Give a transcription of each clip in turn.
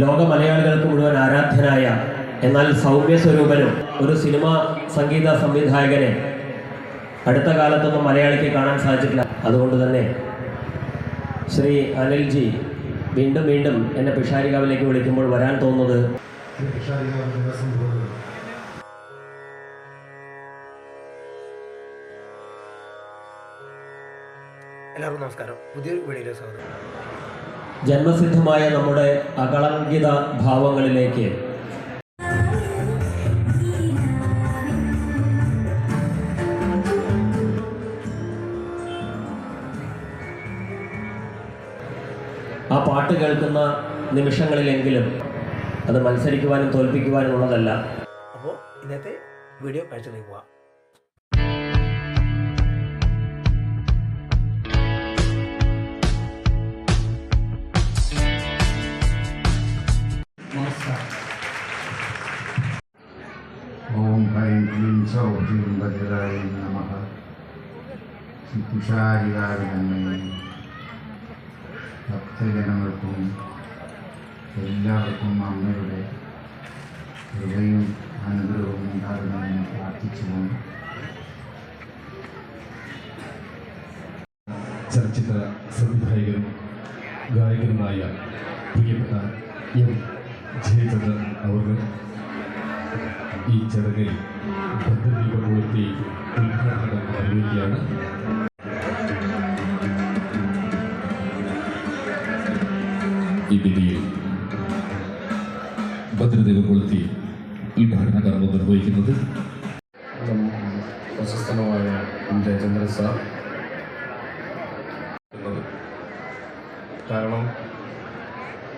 ലോക മലയാളികൾക്ക് മുഴുവൻ ആരാധ്യനായ എന്നാൽ സൗമ്യ സ്വരൂപനും ഒരു സിനിമ സംഗീത സംവിധായകനെ അടുത്ത കാലത്തൊന്നും മലയാളിക്ക് കാണാൻ സാധിച്ചിട്ടില്ല. അതുകൊണ്ട് തന്നെ ശ്രീ അനിൽജി വീണ്ടും വീണ്ടും എന്നെ പിഷാരികാവിലേക്ക് വിളിക്കുമ്പോൾ വരാൻ തോന്നുന്നത് എല്ലാവർക്കും നമസ്കാരം. പുതിയൊരു വീഡിയോയിലേക്ക് സ്വാഗതം. ജന്മസിദ്ധമായ നമ്മുടെ അകളങ്കിത ഭാവങ്ങളിലേക്ക്. ആ പാട്ട് കേൾക്കുന്ന നിമിഷങ്ങളിലെങ്കിലും അത് മത്സരിക്കുവാനും തോൽപ്പിക്കുവാനും ഉള്ളതല്ല അപ്പോൾ ഇന്നത്തെ വീഡിയോ കാഴ്ചയിലേക്ക് പോവാം ഓം ഐം ക്ലീം സൗഹ്യം ഭദ്രായ നമഃ. തുഷാരികാവിനന്മയെ ഭക്തജനങ്ങൾക്കും എല്ലാവർക്കും അമ്മയുടെ കൃപയും അനുഗ്രഹവും ഉണ്ടാകണമെന്ന് പ്രാർത്ഥിച്ചുകൊണ്ട് ചലച്ചിത്ര സംവിധായകനും ഗായകനുമായ പ്രിയപ്പെട്ട എം. ജയചന്ദ്രൻ അവർക്ക് ഈ ചടങ്ങിൽ കൊളുത്തി ഉദ്ഘാടനം നിർവഹിക്കുകയാണ് ഈ വേദിയിൽ ഭദ്രദീപം കൊളുത്തി ഉദ്ഘാടന കർമ്മം നിർവഹിക്കുന്നത്. പ്രശസ്തനുമായ ജയചന്ദ്രൻ സാർ. കാരണം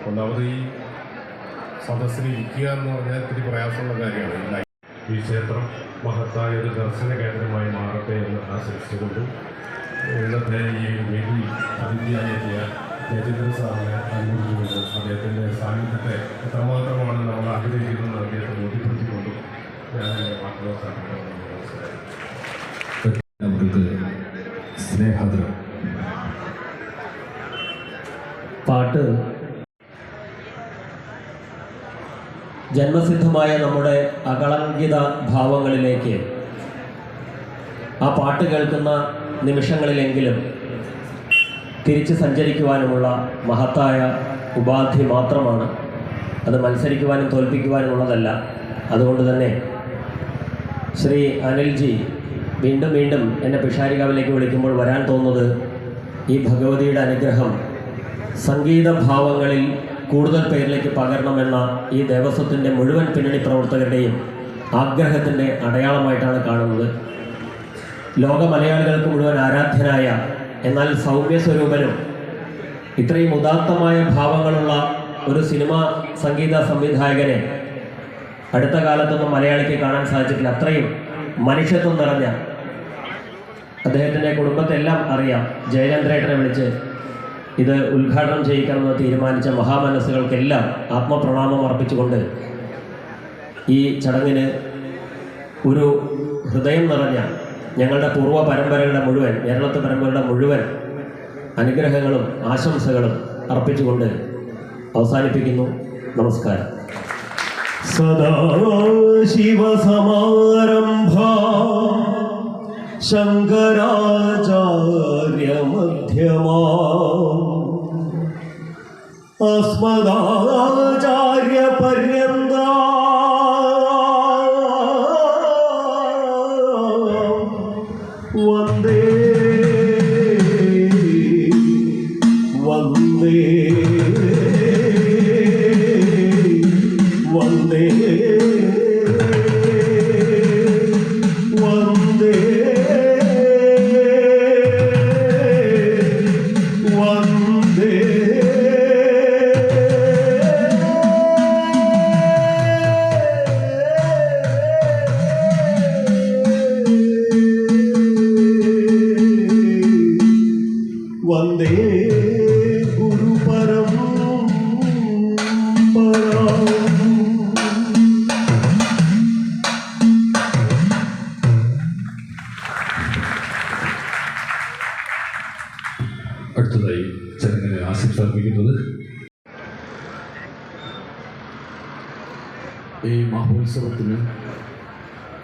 ഒന്നാമത് ഈ സദസ്സിൽ ഇരിക്കുക എന്ന് പറഞ്ഞാൽ ഇത്തിരി പ്രയാസമുള്ള കാര്യമാണ്. ഈ ക്ഷേത്രം മഹത്തായ ഒരു ദർശന കേന്ദ്രമായി മാറട്ടെ എന്ന് ആശംസിച്ചുകൊണ്ട് ഇന്നത്തെ ഈ വേദി അതിഥിയായി എത്തിയ ജയചന്ദ്രൻ സാറിനെ അനുഭവിച്ചുകൊണ്ട് അദ്ദേഹത്തിന്റെ സാന്നിധ്യത്തെ എത്രമാത്രമാണ് നമ്മൾ ആഗ്രഹിക്കുന്നത് അദ്ദേഹത്തെ ബോധ്യപ്പെടുത്തിക്കൊണ്ടും ഞാൻ എന്റെ വാക്കുകൾ സാധിക്കുന്നത് നമസ്കാരം. പാട്ട് ജന്മസിദ്ധമായ നമ്മുടെ അകളങ്കിത ഭാവങ്ങളിലേക്ക് ആ പാട്ട് കേൾക്കുന്ന നിമിഷങ്ങളിലെങ്കിലും തിരിച്ച് സഞ്ചരിക്കുവാനുമുള്ള മഹത്തായ ഉപാധി മാത്രമാണ്. അത് മത്സരിക്കുവാനും തോൽപ്പിക്കുവാനും ഉള്ളതല്ല അതുകൊണ്ട് തന്നെ ശ്രീ അനിൽജി വീണ്ടും വീണ്ടും എന്നെ പിഷാരികാവിലേക്ക് വിളിക്കുമ്പോൾ വരാൻ തോന്നുന്നത് ഈ ഭഗവതിയുടെ അനുഗ്രഹം സംഗീത ഭാവങ്ങളിൽ കൂടുതൽ പേരിലേക്ക് പകരണമെന്ന ഈ ദേവസ്വത്തിന്റെ മുഴുവൻ പിന്നണി പ്രവർത്തകരുടെയും ആഗ്രഹത്തിന്റെ അടയാളമായിട്ടാണ് കാണുന്നത്. ലോക മലയാളികൾക്ക് മുഴുവൻ ആരാധ്യനായ എന്നാൽ സൗമ്യ സ്വരൂപനും ഇത്രയും ഉദാത്തമായ ഭാവങ്ങളുള്ള ഒരു സിനിമ സംഗീത സംവിധായകനെ അടുത്ത കാലത്തൊന്നും മലയാളിക്ക് കാണാൻ സാധിച്ചിട്ടില്ല. അത്രയും മനുഷ്യത്വം നിറഞ്ഞ അദ്ദേഹത്തിന്റെ കുടുംബത്തെല്ലാം അറിയാം. ജയചന്ദ്രേട്ടനെ വിളിച്ച് ഇത് ഉദ്ഘാടനം ചെയ്യിക്കണമെന്ന് തീരുമാനിച്ച മഹാമനസ്സുകൾക്കെല്ലാം ആത്മപ്രണാമം അർപ്പിച്ചുകൊണ്ട് ഈ ചടങ്ങിന് ഒരു ഹൃദയം നിറഞ്ഞ ഞങ്ങളുടെ പൂർവ പരമ്പരകളുടെ മുഴുവൻ കേരളത്തെ പരമ്പരയുടെ മുഴുവൻ അനുഗ്രഹങ്ങളും ആശംസകളും അർപ്പിച്ചുകൊണ്ട് അവസാനിപ്പിക്കുന്നു. നമസ്കാരം. സദാ സദാശിവസമാരംഭ ശങ്കരാചാര്യമധ്യമാ അസ്മദാചാര്യപര്യന്ത വന്ദേ വന്ദേ അർപ്പിക്കുന്നത് ഈ മഹോത്സവത്തിന്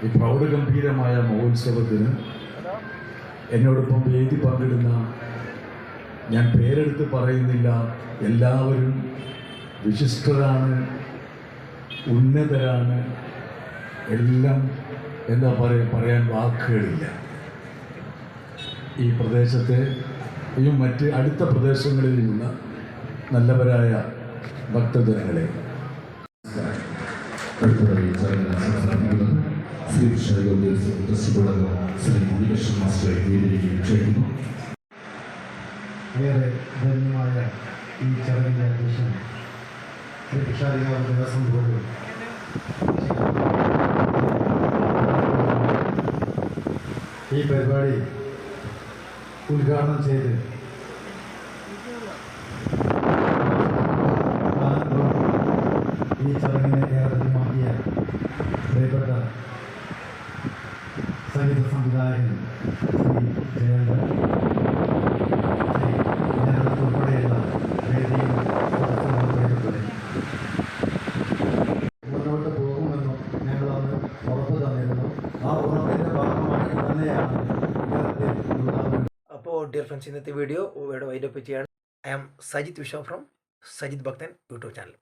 ഈ പ്രൗഢഗംഭീരമായ മഹോത്സവത്തിന് എന്നോടൊപ്പം വേദി പങ്കിടുന്ന ഞാൻ പേരെടുത്ത് പറയുന്നില്ല. എല്ലാവരും വിശിഷ്ടരാണ് ഉന്നതരാണ്. എല്ലാം എന്താ പറയുക പറയാൻ വാക്കുകളില്ല. ഈ പ്രദേശത്തെ മറ്റ് അടുത്ത പ്രദേശങ്ങളിലുള്ള നല്ലവരായ ഭക്തജനങ്ങളെ ശ്രീ ശ്രീ ഏറെ ധന്യമായ ഈ ചടങ്ങിന്റെ അധ്യക്ഷൻ ശ്രീ ഭിക്ഷാരികാവ് ദേവസ്വം ബോർഡ്. ഈ പരിപാടി ഉദ്ഘാടനം ചെയ്ത് ആനന്ദവും ഈ ചടങ്ങിനെ ഏറെ ധന്യമാക്കിയ പ്രിയപ്പെട്ട സംഗീത സംവിധായകൻ ശ്രീ ജയന്തൻ അപ്പോൾ ഡിയർ ഫ്രണ്ട്സ് ഇന്നത്തെ വീഡിയോ ഇവിടെ വൈൻഡപ്പ് ചെയ്യാണ് I am Sajith Vishwa from Sajith Bhakthan YouTube channel